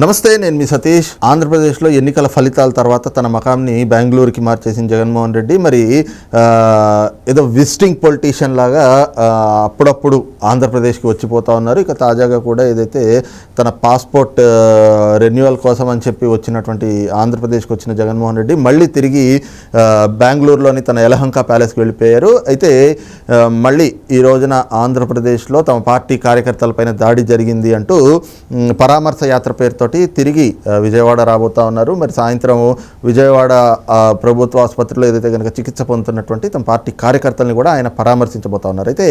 నమస్తే నేను మీ సతీష్. ఆంధ్రప్రదేశ్లో ఎన్నికల ఫలితాల తర్వాత తన మకాంని బెంగళూరుకి మార్చేసిన జగన్మోహన్ రెడ్డి మరి ఏదో విజిటింగ్ పొలిటీషియన్ లాగా అప్పుడప్పుడు ఆంధ్రప్రదేశ్కి వచ్చిపోతా ఉన్నారు. ఇక తాజాగా కూడా ఏదైతే తన పాస్పోర్ట్ రెన్యువల్ కోసం అని చెప్పి వచ్చినటువంటి ఆంధ్రప్రదేశ్కి వచ్చిన జగన్మోహన్ రెడ్డి మళ్ళీ తిరిగి బెంగళూరులోని తన యలహంక ప్యాలెస్కి వెళ్ళిపోయారు. అయితే మళ్ళీ ఈ రోజున ఆంధ్రప్రదేశ్లో తమ పార్టీ కార్యకర్తలపైన దాడి జరిగింది అంటూ పరామర్శ యాత్ర పేరుతోటి తిరిగి విజయవాడ రాబోతా ఉన్నారు. మరి సాయంత్రం విజయవాడ ప్రభుత్వ ఆసుపత్రిలో ఏదైతే కనుక చికిత్స పొందుతున్నటువంటి తమ పార్టీ కార్యకర్తల్ని కూడా ఆయన పరామర్శించబోతా ఉన్నారు. అయితే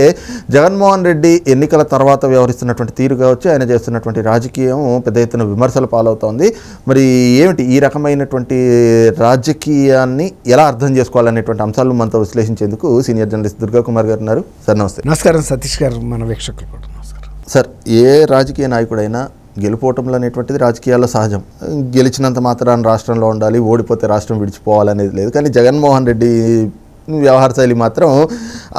జగన్మోహన్ రెడ్డి ఎన్నికల తర్వాత వ్యవహరిస్తున్నటువంటి తీరు కావచ్చు ఆయన చేస్తున్నటువంటి రాజకీయం పెద్ద ఎత్తున విమర్శలు పాలవుతోంది. మరి ఏమిటి ఈ రకమైనటువంటి రాజకీయాన్ని ఎలా అర్థం చేసుకోవాలనేటువంటి అంశాలను మనతో విశ్లేషించేందుకు సీనియర్ జర్నలిస్ట్ దుర్గా కుమార్ గారు ఉన్నారు. సార్ నమస్తే. నమస్కారం సతీష్ గారు మన వీక్షకులు కూడా నమస్కారం. సార్ ఏ రాజకీయ నాయకుడైనా గెలుపోవటంలో అనేటువంటిది రాజకీయాల్లో సహజం. గెలిచినంత మాత్రాన్ని రాష్ట్రంలో ఉండాలి ఓడిపోతే రాష్ట్రం విడిచిపోవాలనేది లేదు. కానీ జగన్మోహన్ రెడ్డి వ్యవహార శైలి మాత్రం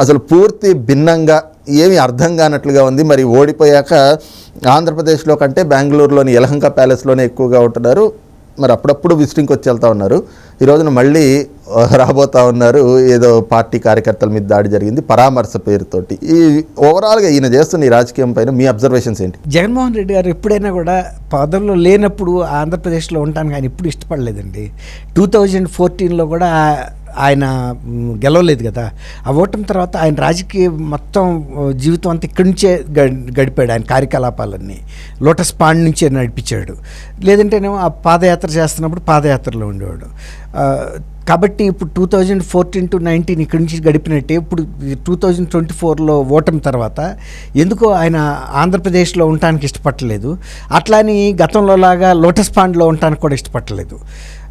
అసలు పూర్తి భిన్నంగా ఏమి అర్థం కానట్లుగా ఉంది. మరి ఓడిపోయాక ఆంధ్రప్రదేశ్లో కంటే బెంగళూరులోని యలహంక ప్యాలెస్లోనే ఎక్కువగా ఉంటున్నారు. మరి అప్పుడప్పుడు విజిటింగ్కి వచ్చి వెళ్తూ ఉన్నారు. ఈ రోజున మళ్ళీ రాబోతూ రాబోతా ఉన్నారు ఏదో పార్టీ కార్యకర్తల మీద దాడి జరిగింది పరామర్శ పేరుతోటి. ఈ ఓవరాల్గా ఈయన చేస్తున్న ఈ రాజకీయం పైన మీ అబ్జర్వేషన్స్ ఏంటి? జగన్మోహన్ రెడ్డి గారు ఎప్పుడైనా కూడా పదంలో లేనప్పుడు ఆంధ్రప్రదేశ్లో ఉంటాను ఆయన ఎప్పుడు ఇష్టపడలేదండి. టూ థౌజండ్ ఫోర్టీన్లో కూడా ఆయన గెలవలేదు కదా. ఆ ఓటమి తర్వాత ఆయన రాజకీయ మొత్తం జీవితం అంతా ఇక్కడి నుంచే గ- గడిపాడు ఆయన కార్యకలాపాలన్నీ. లోటస్ పాండ్ నుంచే నడిపించాడు. లేదంటేనేమో ఆ పాదయాత్ర చేస్తున్నప్పుడు పాదయాత్రలో ఉండేవాడు. కాబట్టి ఇప్పుడు two thousand fourteen to nineteen ఇక్కడి నుంచి గడిపినట్టే ఇప్పుడు టూ థౌజండ్ ట్వంటీ ఫోర్లో ఓటమి తర్వాత ఎందుకో ఆయన ఆంధ్రప్రదేశ్లో ఉండటానికి ఇష్టపడలేదు. అట్లాని గతంలో లాగా లోటస్ పాండ్లో ఉండటానికి కూడా ఇష్టపడలేదు.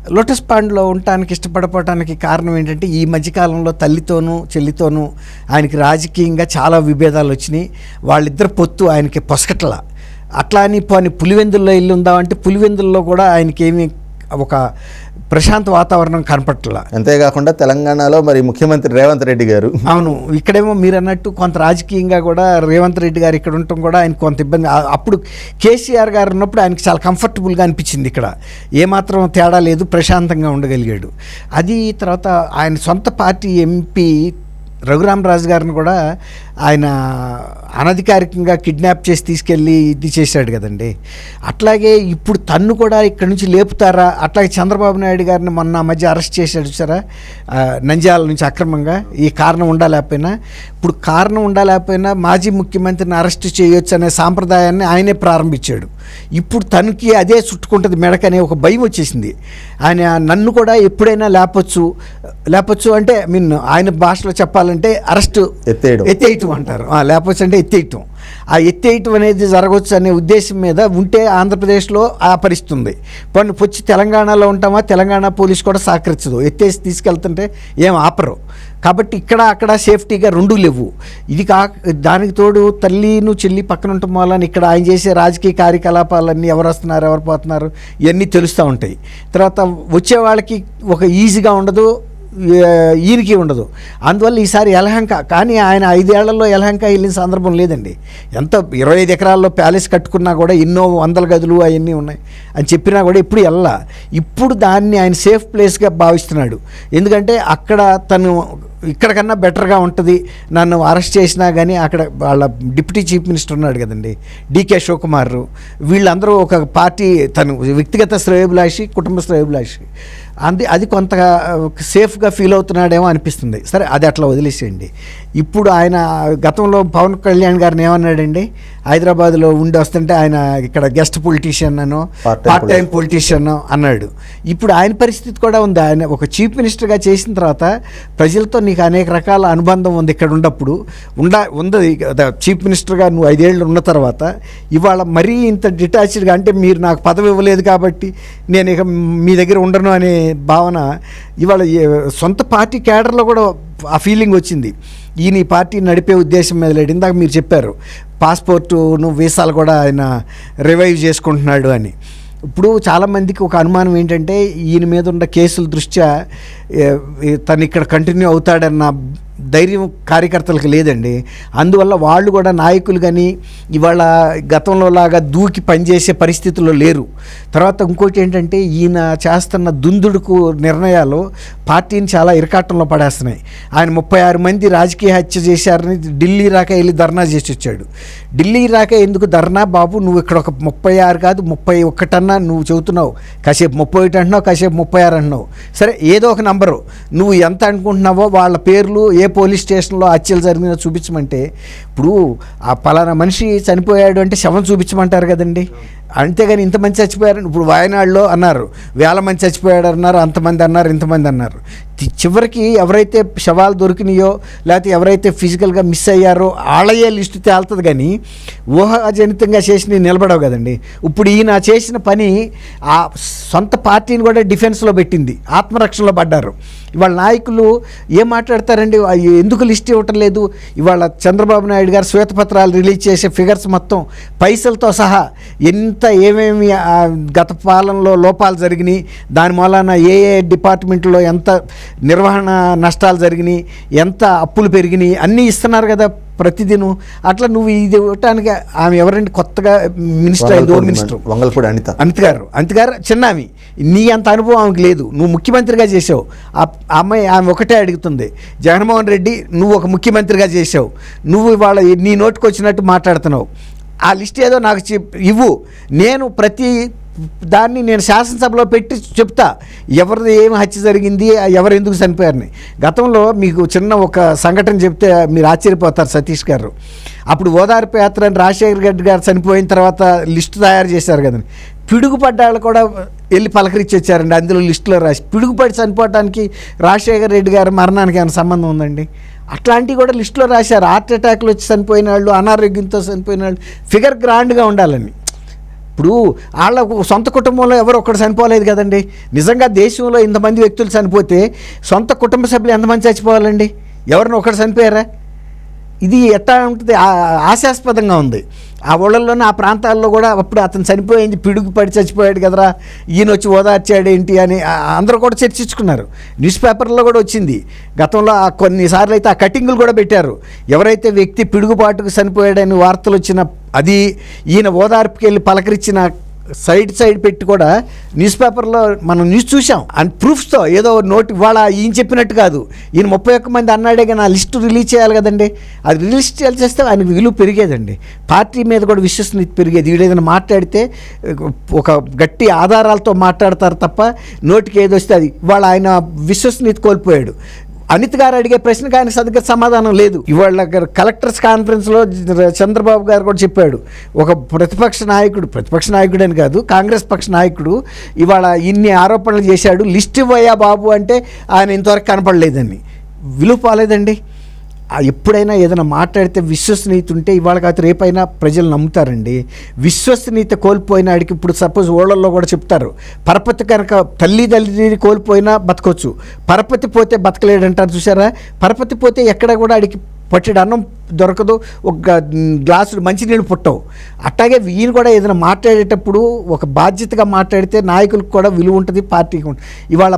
లోటస్ పాండ్లో ఉండటానికి ఇష్టపడపోవటానికి కారణం ఏంటంటే ఈ మధ్యకాలంలో తల్లితోనూ చెల్లితోనూ ఆయనకి రాజకీయంగా చాలా విభేదాలు వచ్చినాయి. వాళ్ళిద్దరు పొత్తు ఆయనకి పొసకట్ల. అట్లా అని పోని పులివెందుల్లో ఇల్లు ఉందామంటే పులివెందుల్లో కూడా ఆయనకి ఏమీ ఒక ప్రశాంత వాతావరణం కనపట్ల. అంతేకాకుండా తెలంగాణలో మరి ముఖ్యమంత్రి రేవంత్ రెడ్డి గారు. అవును ఇక్కడేమో మీరు అన్నట్టు కొంత రాజకీయంగా కూడా రేవంత్ రెడ్డి గారు ఇక్కడ ఉండటం కూడా ఆయన కొంత ఇబ్బంది. అప్పుడు కేసీఆర్ గారు ఉన్నప్పుడు ఆయనకి చాలా కంఫర్టబుల్గా అనిపించింది ఇక్కడ. ఏమాత్రం తేడా లేదు ప్రశాంతంగా ఉండగలిగాడు. అది తర్వాత ఆయన సొంత పార్టీ ఎంపీ రఘురామరాజు గారిని కూడా ఆయన అనధికారికంగా కిడ్నాప్ చేసి తీసుకెళ్ళి ఇది చేశాడు కదండి. అట్లాగే ఇప్పుడు తన్ను కూడా ఇక్కడ నుంచి లేపుతారా? అట్లాగే చంద్రబాబు నాయుడు గారిని మొన్న ఆ మధ్య అరెస్ట్ చేశాడు చూసారా? నంద్యాల నుంచి అక్రమంగా. ఈ కారణం ఉండాలేకపోయినా ఇప్పుడు కారణం ఉండాలేకపోయినా మాజీ ముఖ్యమంత్రిని అరెస్ట్ చేయొచ్చు అనే సాంప్రదాయాన్ని ఆయనే ప్రారంభించాడు. ఇప్పుడు తనకి అదే చుట్టుకుంటుంది మెడకనే ఒక భయం వచ్చేసింది. ఆయన నన్ను కూడా ఎప్పుడైనా లేపొచ్చు లేపొచ్చు అంటే మీన్ ఆయన భాషలో చెప్పాలంటే అరెస్ట్ ఎత్తేయడం. ఎత్తేయటం అంటారు. ఆ, లేపొచ్చు అంటే ఎత్తేయటం. ఆ ఎత్తేయటం అనేది జరగవచ్చు అనే ఉద్దేశం మీద ఉంటే ఆంధ్రప్రదేశ్లో ఆ పరిస్థితి ఉంది వచ్చి తెలంగాణలో ఉంటామా? తెలంగాణ పోలీస్ కూడా సహకరించదు. ఎత్తేసి తీసుకెళ్తుంటే ఏం ఆపరు. కాబట్టి ఇక్కడ అక్కడ సేఫ్టీగా రెండు లేవు. ఇది కా దానికి తోడు తల్లిను చెల్లి పక్కన ఉండటం వల్ల ఇక్కడ ఆయన చేసే రాజకీయ కార్యకలాపాలన్నీ ఎవరు వస్తున్నారు ఎవరు పోతున్నారు ఇవన్నీ తెలుస్తూ ఉంటాయి. తర్వాత వచ్చే వాళ్ళకి ఒక ఈజీగా ఉండదు. ఈయనకి ఉండదు. అందువల్ల ఈసారి యలహంక కానీ ఆయన ఐదేళ్ళలో యలహంక వెళ్ళిన సందర్భం లేదండి. ఎంత ఇరవై ఐదు ఎకరాల్లో ప్యాలెస్ కట్టుకున్నా కూడా ఎన్నో వందల గదులు అవన్నీ ఉన్నాయి అని చెప్పినా కూడా ఇప్పుడు వెళ్ళా ఇప్పుడు దాన్ని ఆయన సేఫ్ ప్లేస్గా భావిస్తున్నాడు. ఎందుకంటే అక్కడ తను ఇక్కడ కన్నా బెటర్గా ఉంటుంది. నన్ను అరెస్ట్ చేసినా కానీ అక్కడ వాళ్ళ డిప్యూటీ చీఫ్ మినిస్టర్ ఉన్నాడు కదండి. డీకే శివకుమార్. వీళ్ళందరూ ఒక పార్టీ తను వ్యక్తిగత శ్రేయోభిలాషి కుటుంబ శ్రేయోభిలాషి. అంది అది కొంత సేఫ్గా ఫీల్ అవుతున్నాడేమో అనిపిస్తుంది. సరే అది అట్లా వదిలేసేయండి. ఇప్పుడు ఆయన గతంలో పవన్ కళ్యాణ్ గారిని ఏమన్నాడండి? హైదరాబాద్లో ఉండి వస్తుంటే ఆయన ఇక్కడ గెస్ట్ పొలిటీషియన్ అను పార్ట్ టైం పొలిటీషియన్ అన్నాడు. ఇప్పుడు ఆయన పరిస్థితి కూడా ఉంది. ఆయన ఒక చీఫ్ మినిస్టర్గా చేసిన తర్వాత ప్రజలతో నీకు అనేక రకాల అనుబంధం ఉంది ఇక్కడ ఉన్నప్పుడు. ఉండ ఉంది. చీఫ్ మినిస్టర్గా నువ్వు ఐదేళ్ళు ఉన్న తర్వాత ఇవాళ మరీ ఇంత డిటాచ్డ్గా అంటే మీరు నాకు పదవి ఇవ్వలేదు కాబట్టి నేను ఇక మీ దగ్గర ఉండను అనే భావన ఇవాళ సొంత పార్టీ క్యాడర్లో కూడా ఆ ఫీలింగ్ వచ్చింది. ఈయన ఈ పార్టీ నడిపే ఉద్దేశం మీద లేడు ఇందాక మీరు చెప్పారు. పాస్పోర్టును వీసాలు కూడా ఆయన రివైవ్ చేసుకుంటున్నాడు అని. ఇప్పుడు చాలామందికి ఒక అనుమానం ఏంటంటే ఈయన మీద ఉన్న కేసుల దృష్ట్యా తను ఇక్కడ కంటిన్యూ అవుతాడన్న ధైర్యం కార్యకర్తలకు లేదండి. అందువల్ల వాళ్ళు కూడా నాయకులు కానీ ఇవాళ గతంలో లాగా దూకి పనిచేసే పరిస్థితుల్లో లేరు. తర్వాత ఇంకోటి ఏంటంటే ఈయన చేస్తున్న దుందుడుకు నిర్ణయాలు పార్టీని చాలా ఇరకాటంలో పడేస్తున్నాయి. ఆయన ముప్పై ఆరు మంది రాజకీయ హత్య చేశారని ఢిల్లీ రాక వెళ్ళి ధర్నా చేసి వచ్చాడు. ఢిల్లీ రాక ఎందుకు ధర్నా? బాబు నువ్వు ఇక్కడ ఒక ముప్పై ఆరు కాదు ముప్పై ఒక్కటన్నా నువ్వు చెబుతున్నావు. కాసేపు ముప్పై ఒకటి అంటున్నావు కాసేపు ముప్పై ఆరు అంటున్నావు. సరే ఏదో ఒక నంబరు. నువ్వు ఎంత అనుకుంటున్నావో వాళ్ళ పేర్లు ఏ పోలీస్ స్టేషన్లో హత్యలు జరిగిన చూపించమంటే ఇప్పుడు ఆ పలానా మనిషి చనిపోయాడు అంటే శవం చూపించమంటారు కదండి. అంతేగాని ఇంతమంది చచ్చిపోయారు ఇప్పుడు వాయనాడులో అన్నారు వేల మంది చచ్చిపోయాడు అన్నారు అంతమంది అన్నారు ఇంతమంది అన్నారు. చివరికి ఎవరైతే శవాలు దొరికినాయో లేకపోతే ఎవరైతే ఫిజికల్గా మిస్ అయ్యారో వాళ్ళయే లిస్టు తేలుతుంది కానీ ఊహాజనితంగా చేసి నిలబడవు కదండి. ఇప్పుడు ఈయన చేసిన పని ఆ సొంత పార్టీని కూడా డిఫెన్స్లో పెట్టింది ఆత్మరక్షణలో పడ్డారు. ఇవాళ నాయకులు ఏం మాట్లాడతారండి? ఎందుకు లిస్ట్ ఇవ్వటం లేదు? ఇవాళ చంద్రబాబు నాయుడు గారు శ్వేతపత్రాలు రిలీజ్ చేసే ఫిగర్స్ మొత్తం పైసలతో సహా ఎంత ఏమేమి గత పాలనలో లోపాలు జరిగినాయి దాని మూలాన ఏ ఏ డిపార్ట్మెంట్లో ఎంత నిర్వహణ నష్టాలు జరిగినాయి ఎంత అప్పులు పెరిగినాయి అన్నీ ఇస్తున్నారు కదా ప్రతిదినం. అట్లా నువ్వు ఇది ఇవ్వటానికి ఆమె ఎవరండి? కొత్తగా మినిస్టర్ అయింది మినిస్టర్. వంగల్పూడి అనిత. అమిత్ గారు. అమిత్ గారు చిన్నామి. నీ అంత అనుభవం ఆమెకు లేదు. నువ్వు ముఖ్యమంత్రిగా చేసావు ఆ అమ్మాయి ఆమె ఒకటే అడుగుతుంది. జగన్మోహన్ రెడ్డి నువ్వు ఒక ముఖ్యమంత్రిగా చేసావు నువ్వు ఇవాళ నీ నోటికి వచ్చినట్టు మాట్లాడుతున్నావు. ఆ లిస్ట్ ఏదో నాకు చెప్ ఇవ్వు. నేను ప్రతి దాన్ని నేను శాసనసభలో పెట్టి చెప్తా. ఎవరిది ఏమి హత్య జరిగింది ఎవరు ఎందుకు చనిపోయారని గతంలో మీకు చిన్న ఒక సంఘటన చెప్తే మీరు ఆశ్చర్యపోతారు సతీష్ గారు. అప్పుడు ఓదార్పు యాత్ర అని రాజశేఖర్ రెడ్డి గారు చనిపోయిన తర్వాత లిస్టు తయారు చేశారు కదండి. పిడుగుపడ్డ వాళ్ళు కూడా వెళ్ళి పలకరించి వచ్చారండి అందులో లిస్టులో రాసి పిడుగుపడి చనిపోవడానికి రాజశేఖర్ రెడ్డి గారి మరణానికి ఏమైనా సంబంధం ఉందండి? అట్లాంటివి కూడా లిస్టులో రాశారు. హార్ట్ అటాక్లు వచ్చి చనిపోయిన వాళ్ళు అనారోగ్యంతో చనిపోయిన వాళ్ళు ఫిగర్ గ్రాండ్గా ఉండాలని. ఇప్పుడు వాళ్ళ సొంత కుటుంబంలో ఎవరు ఒక్కడు చనిపోలేదు కదండి. నిజంగా దేశంలో ఇంతమంది వ్యక్తులు చనిపోతే సొంత కుటుంబ సభ్యులు ఎంతమంది చచ్చిపోవాలండి? ఎవరిని ఒకటి చనిపోయారా? ఇది ఎట్లా ఉంటుంది? ఆశాస్పదంగా ఉంది. ఆ ఊళ్ళల్లోనే ఆ ప్రాంతాల్లో కూడా అప్పుడు అతను చనిపోయింది పిడుగు పడి చచ్చిపోయాడు కదరా ఈయన వచ్చి ఓదార్చాడు ఏంటి అని అందరూ కూడా చర్చించుకున్నారు. న్యూస్ పేపర్లో కూడా వచ్చింది. గతంలో ఆ కొన్నిసార్లు అయితే ఆ కటింగులు కూడా పెట్టారు. ఎవరైతే వ్యక్తి పిడుగుపాటుకు చనిపోయాడని వార్తలు వచ్చిన అది ఈయన ఓదార్పుకి వెళ్ళి పలకరించిన సైడ్ సైడ్ పెట్టి కూడా న్యూస్ పేపర్లో మనం న్యూస్ చూసాం అండ్ ప్రూఫ్స్తో ఏదో నోటి వాళ్ళ ఈయన చెప్పినట్టు కాదు. ఈయన ముప్పై ఒక్క మంది అన్నాడే కానీ ఆ లిస్టు రిలీజ్ చేయాలి కదండి. అది రిలీజ్ చేస్తే ఆయనకు విలువ పెరిగేదండి. పార్టీ మీద కూడా విశ్వసనీయత పెరిగేది. వీడేదైనా మాట్లాడితే ఒక గట్టి ఆధారాలతో మాట్లాడతారు తప్ప నోటికి ఏదొస్తే వస్తే అది. వాళ్ళ ఆయన విశ్వసనీయత కోల్పోయాడు. అనిత్ గారు అడిగే ప్రశ్నకు ఆయన సరిగ్గా సమాధానం లేదు. ఇవాళ కలెక్టర్స్ కాన్ఫరెన్స్లో చంద్రబాబు గారు కూడా చెప్పాడు. ఒక ప్రతిపక్ష నాయకుడు ప్రతిపక్ష నాయకుడు అని కాదు కాంగ్రెస్ పక్ష నాయకుడు ఇవాళ ఇన్ని ఆరోపణలు చేశాడు. లిస్ట్ ఇవ్వయా బాబు అంటే ఆయన ఇంతవరకు కనపడలేదని విలువ పోలేదండి. ఎప్పుడైనా ఏదైనా మాట్లాడితే విశ్వసనీయత ఉంటే ఇవాళ కాదు రేపైనా ప్రజలు నమ్ముతారండి. విశ్వసనీయత కోల్పోయిన ఆడికి ఇప్పుడు సపోజ్ ఓళ్ళల్లో కూడా చెప్తారు. పరపతి కనుక తల్లి తల్లిని కోల్పోయినా బతకొచ్చు. పరపతి పోతే బతకలేడంటారు చూసారా పరపతి పోతే ఎక్కడ కూడా ఆడికి పట్టెడు. అన్నం దొరకదు. ఒక గ్లాసులు మంచినీళ్ళు పుట్టవు. అట్లాగే వీళ్ళు కూడా ఏదైనా మాట్లాడేటప్పుడు ఒక బాధ్యతగా మాట్లాడితే నాయకులకు కూడా విలువ ఉంటుంది పార్టీకి ఉంటుంది. ఇవాళ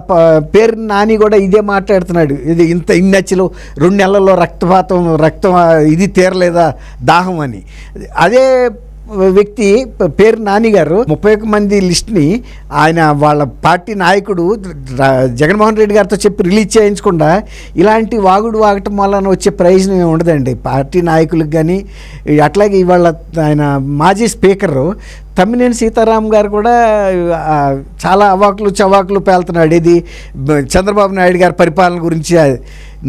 పేరు నాని కూడా ఇదే మాట్లాడుతున్నాడు. ఇది ఇంత ఇన్నచ్చలు రెండు నెలల్లో రక్తపాతం రక్తం ఇది తీరలేదా దాహం అని. అదే వ్యక్తి పేరు నాని గారు. ముప్పై ఒక్క మంది లిస్ట్ని ఆయన వాళ్ళ పార్టీ నాయకుడు జగన్మోహన్ రెడ్డి గారితో చెప్పి రిలీజ్ చేయించకుండా ఇలాంటి వాగుడు వాగటం వలన వచ్చే ప్రయోజనం ఏమి ఉండదండి. పార్టీ నాయకులకు కానీ అట్లాగే ఇవాళ ఆయన మాజీ స్పీకరు తమ్మినేని సీతారాం గారు కూడా చాలా అవాకులు చవాకులు పేలుతున్నాడు. ఇది చంద్రబాబు నాయుడు గారి పరిపాలన గురించి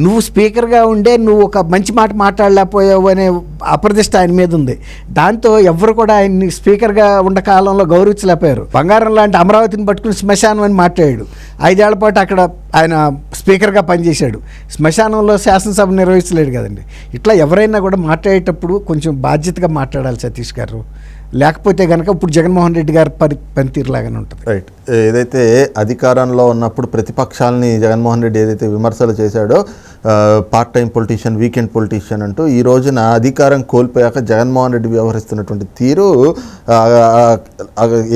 నువ్వు స్పీకర్గా ఉండే నువ్వు ఒక మంచి మాట మాట్లాడలేకపోయావు అనే అప్రదిష్ట ఆయన మీద ఉంది. దాంతో ఎవరు కూడా ఆయన్ని స్పీకర్గా ఉన్న కాలంలో గౌరవించలేకపోయారు. బంగారం లాంటి అమరావతిని పట్టుకుని శ్మశానం అని మాట్లాడాడు. ఐదేళ్ళ పాటు అక్కడ ఆయన స్పీకర్గా పనిచేశాడు. శ్మశానంలో శాసనసభ నిర్వహించలేడు కదండి. ఇట్లా ఎవరైనా కూడా మాట్లాడేటప్పుడు కొంచెం బాధ్యతగా మాట్లాడాలి సతీష్ గారు. లేకపోతే కనుక ఇప్పుడు జగన్మోహన్ రెడ్డి గారి పని పనితీరులాగానే ఉంటుంది. రైట్ ఏదైతే అధికారంలో ఉన్నప్పుడు ప్రతిపక్షాలని జగన్మోహన్ రెడ్డి ఏదైతే విమర్శలు చేశాడో part time politician weekend politician అంటూ ఈ రోజున అధికారం కోల్పోయాక జగన్మోహన్ రెడ్డి వ్యవహరిస్తున్నటువంటి తీరు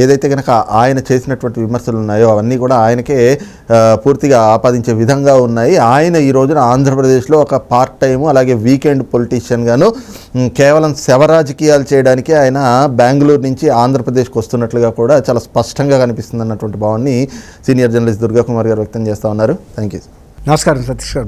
ఏదైతే కనుక ఆయన చేసినటువంటి విమర్శలు ఉన్నాయో అవన్నీ కూడా ఆయనకే పూర్తిగా ఆపాదించే విధంగా ఉన్నాయి. ఆయన ఈ రోజున ఆంధ్రప్రదేశ్లో ఒక పార్ట్ టైము అలాగే వీకెండ్ పొలిటీషియన్గాను కేవలం శవ రాజకీయాలు చేయడానికి ఆయన బెంగళూరు నుంచి ఆంధ్రప్రదేశ్కి వస్తున్నట్లుగా కూడా చాలా స్పష్టంగా కనిపిస్తుంది అన్నటువంటి భావాన్ని సీనియర్ జర్నలిస్ట్ దుర్గా కుమార్ గారు వ్యక్తం చేస్తూ ఉన్నారు. థ్యాంక్ యూ నమస్కారం సతీష్ గారు.